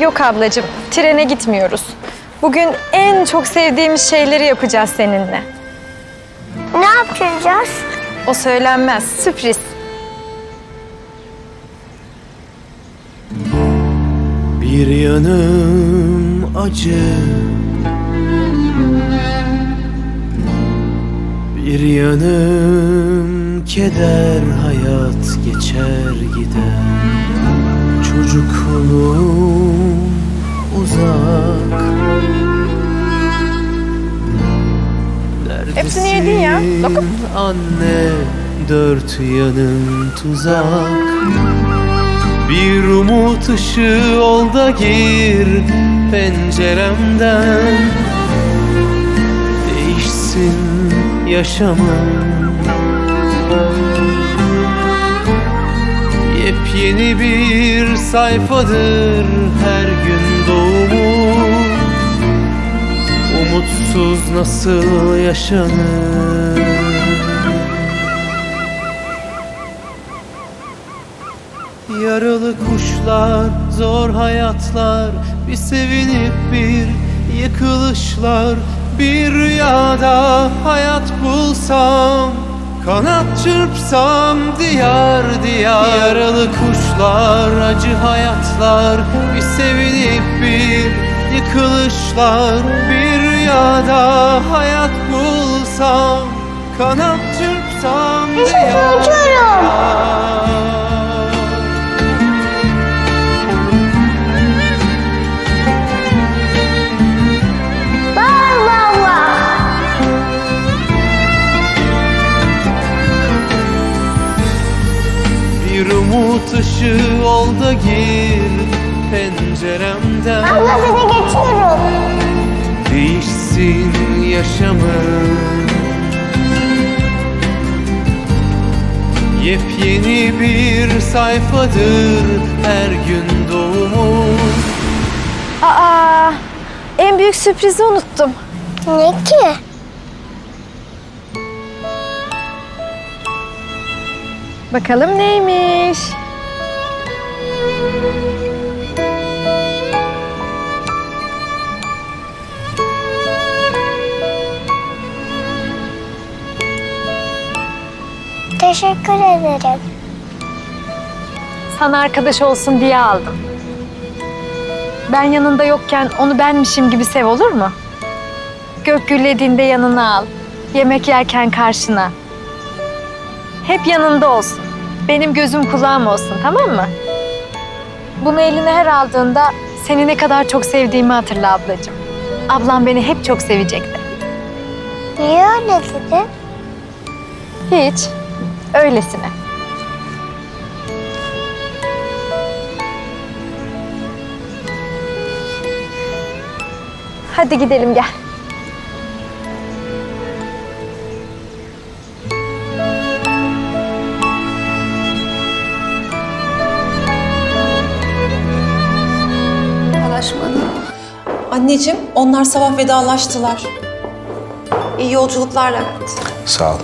Yok ablacığım, trene gitmiyoruz. Bugün en çok sevdiğimiz şeyleri yapacağız seninle. Ne yapacağız? O söylenmez, sürpriz. Bir yanım acı Bir yanım keder hayat geçer gider Çocukluğum uzak. Hepsini yedin ya, lokum. Anne dört yanım tuzak. Bir umut ışığı ol da gir penceremden. Değişsin yaşamım Yepyeni bir sayfadır her gün doğumu. Umutsuz nasıl yaşanır? Yaralı kuşlar, zor hayatlar Bir sevinip bir yıkılışlar. Bir rüyada hayat bulsam Kanat çırpsam diyar diyar. Yaralı kuşlar, acı hayatlar. Bir sevinip bir yıkılışlar. Bir rüyada hayat bulsam. Kanat ışığı ol da gir penceremden Abla seni geçiyorum. Değişsin yaşamım Yepyeni bir sayfadır her gün doğumum Aa, en büyük sürprizi unuttum. Ne ki? Bakalım neymiş? Teşekkür ederim. Sana arkadaş olsun diye aldım. Ben yanında yokken onu benmişim gibi sev olur mu? Gök gürlediğinde yanına al. Yemek yerken karşına. Hep yanında olsun. Benim gözüm kulağım olsun tamam mı? Bunu eline her aldığında seni ne kadar çok sevdiğimi hatırla ablacığım. Ablam beni hep çok sevecekti. Niye öyle dedin? Hiç. Öylesine. Hadi gidelim gel. Anneciğim, onlar sabah vedalaştılar. İyi yolculuklar Levent. Sağ ol.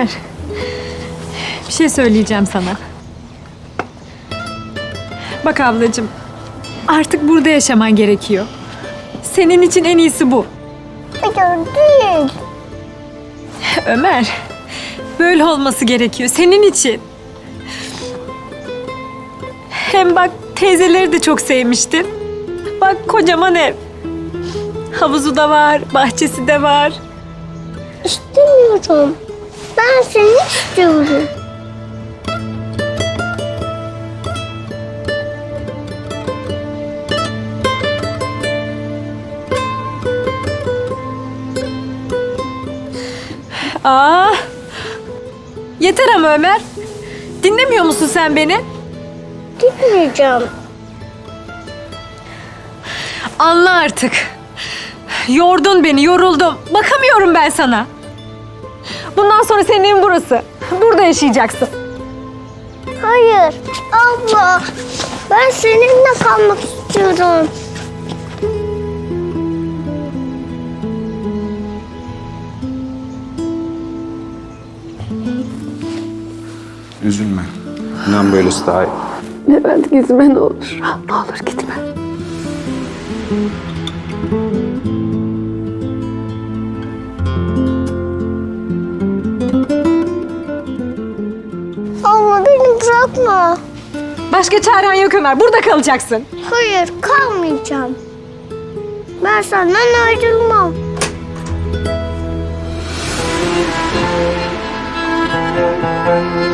Ömer. Bir şey söyleyeceğim sana. Bak ablacığım. Artık burada yaşaman gerekiyor. Senin için en iyisi bu. Hayır değil. Ömer. Böyle olması gerekiyor. Senin için. Hem bak teyzeleri de çok sevmiştin. Bak kocaman ev. Havuzu da var, bahçesi de var. İstemiyorum. Ben seni istiyorum. Aa, yeter ama Ömer. Dinlemiyor musun sen beni? Gitmeyeceğim. Anla artık. Yordun beni, yoruldum. Bakamıyorum ben sana. Bundan sonra senin evin burası. Burada yaşayacaksın. Hayır. Abla. Ben seninle kalmak istiyorum. Üzülme. İnan böylesi daha iyi. Levent gitme ne olur. Ne olur gitme. Baba. Başka çaren yok Ömer. Burada kalacaksın. Hayır kalmayacağım. Ben senden ayrılmam. Thank.